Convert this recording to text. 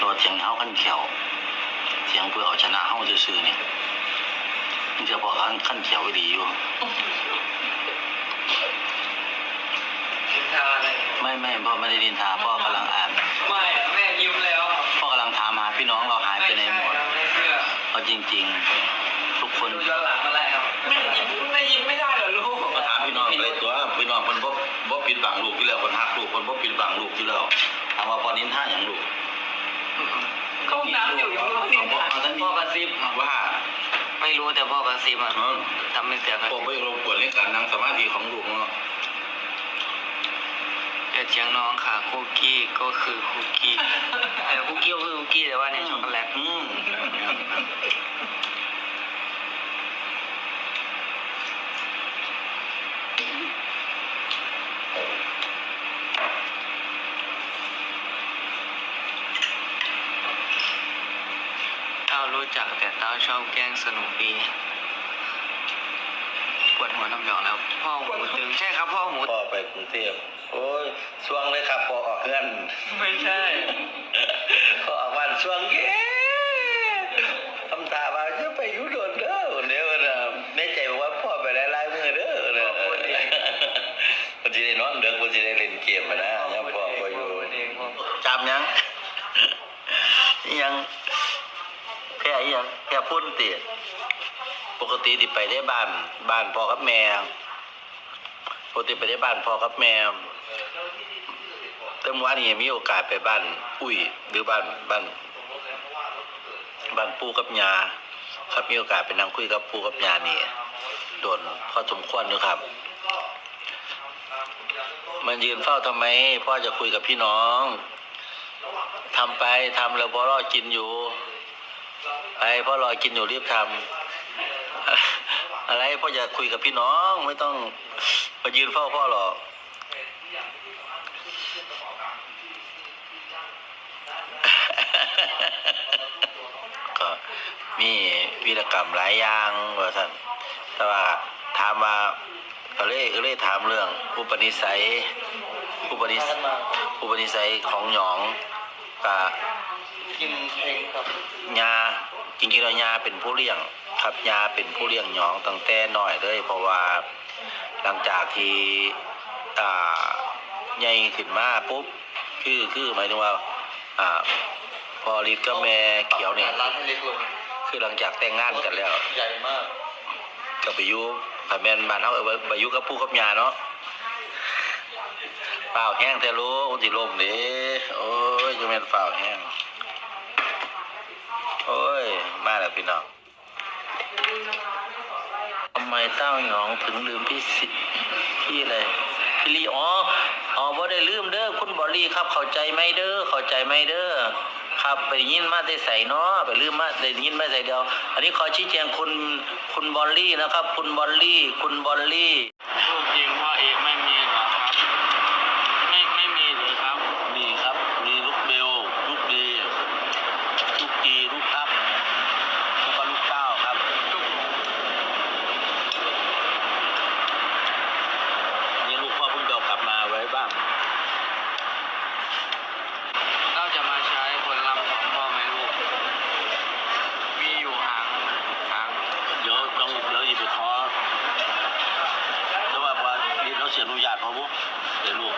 ตัวเทียงเฮาขั้นเขียวเทียงเพื่อเอาชนะเฮาซื่อๆเนี่ยมันจะบอกขั้นขั้นเขียวดีอยู่นินทาอะไรไม่ไม่พ่อไม่ได้ดินทาพ่อกำลังอ่านไม่แม่ยิ้มแล้วพ่อกำลังถามหาพี่น้องเราหายไปไหนหมดไม่เชื่อเอาจริง ๆ ทุกคนดูย้อนหลังมาแล้วแม่ยิ้มแม่ยิ้มไม่ได้เหรอลูกมาถามพี่น้องเลยตัวพี่น้องคนบ่บ่ปิดบังลูกที่แล้วคนฮักลูกคนบ่ปิดบังลูกที่แล้วถามว่าพอนินท่าอย่างลูกเข้าห้อ งน้ำอยู่ยังไม่นินทาเอาท่านพ่อกระซิบว่าไม่รู้แต่พ่อกระซิบอะเออทำเป็นเสียงกระผซิมบไปรบกวนในการนั่งสมาธิของลูกเนาะแต่เชียงน้องค่ะคุกกี้ก็คือคุกกี้แต่คุกกี้ก็คือคุกกี้แต่ว่าในช็อกโกแลต อืม เต้า รู้จักแต่เต้าชอบแกล้งสนุกดีปวดหัวน้ำหยองแล้ว พ่อหูตึงใช่ครับพ่อหูพ่อไปกรุงเทพโอ้ยช่วงเลยครับพ่อออกเพื่อนไม่ใช่พ่อออกวันช่วงเย้ทำตาว่าจะไปอยุโดนเด้อเดี๋ยวนะในใจบอกว่าพ่อไปได้ลายมือเด้อนะพ่อพูดเองพอจะได้นอนเด้อพอจะได้เล่นเกมอะนะยังพ่อก็อยู่เองพ่อจำยังอิหยังแค่อิห ยังแค่พุ่นเตียปกติที่ไปได้บ้าน บ้านพ่อกับแม่ปกติไปได้บ้านพ่อกับแม่แต่เมื่อวานนี้มีโอกาสไปบ้าน อุ้ยหรือบ้านบ้านบ้านปู่กับยาครับมีโอกาสไปนั่งคุยกับปู่กับยานี่โดนพ่อสมควรอยู่ครับ มันยืนเฝ้าทำไม พ่อจะคุยกับพี่น้องทำไปทำแล้วพ่อรอกินอยู่ ไปพ่อรอกินอยู่รีบทำอะไรพ่ออยากคุยกับพี่น้องไม่ต้องมายืนเฝ้าพ่อหรอกก็มีวีรกรรมหลายอย่างว่าท่านแต่ว่าถามว่าก็เลยก็เลยถามเรื่องอุปนิสัยอุปนิสัยอุปนิสัยของหยองกับกินเพลงครับยา จริงๆแล้วยาเป็นผู้เลี้ยงครับยาเป็นผู้เลี้ยงหยองตั้งแต่น้อยเลย เพราะว่าหลังจากที่อ่าใหญ่ขึ้นมาปุ๊บคือคือหมายถึงว่าอ่าพอริดกับแม่เขียวเนี่ยร้านให้เล็กลงคือหลังจากแต่งงานกันแล้ว ใหญ่มากก็ไปอยู่ถ้าแม่นบ้านเฮาเอาไปอยู่กับปู่กับยาเนาะเปล่าแห้งแต่รู้อุสิลมเด้โอ้ยจะแม่นเปล่าแห้งโอ้ย พี่น้องทำไมเต้าหยองถึงลืมพี่สิพี่อะไรพี่ลีอ๋ออ๋อบ่ได้ลืมเด้อคุณบอลลี่ครับ เข้าใจไหมเด้อเข้าใจไหมเด้อครับไปยินมาได้ใส่เนาะไปลืมมาได้ยินมาใส่เดียว อันนี้ขอชี้แจงคุณคุณบอลลี่นะครับ คุณบอลลี่ คุณบอลลี่ เสียรู้ญาตเพราะว่าเสียลูก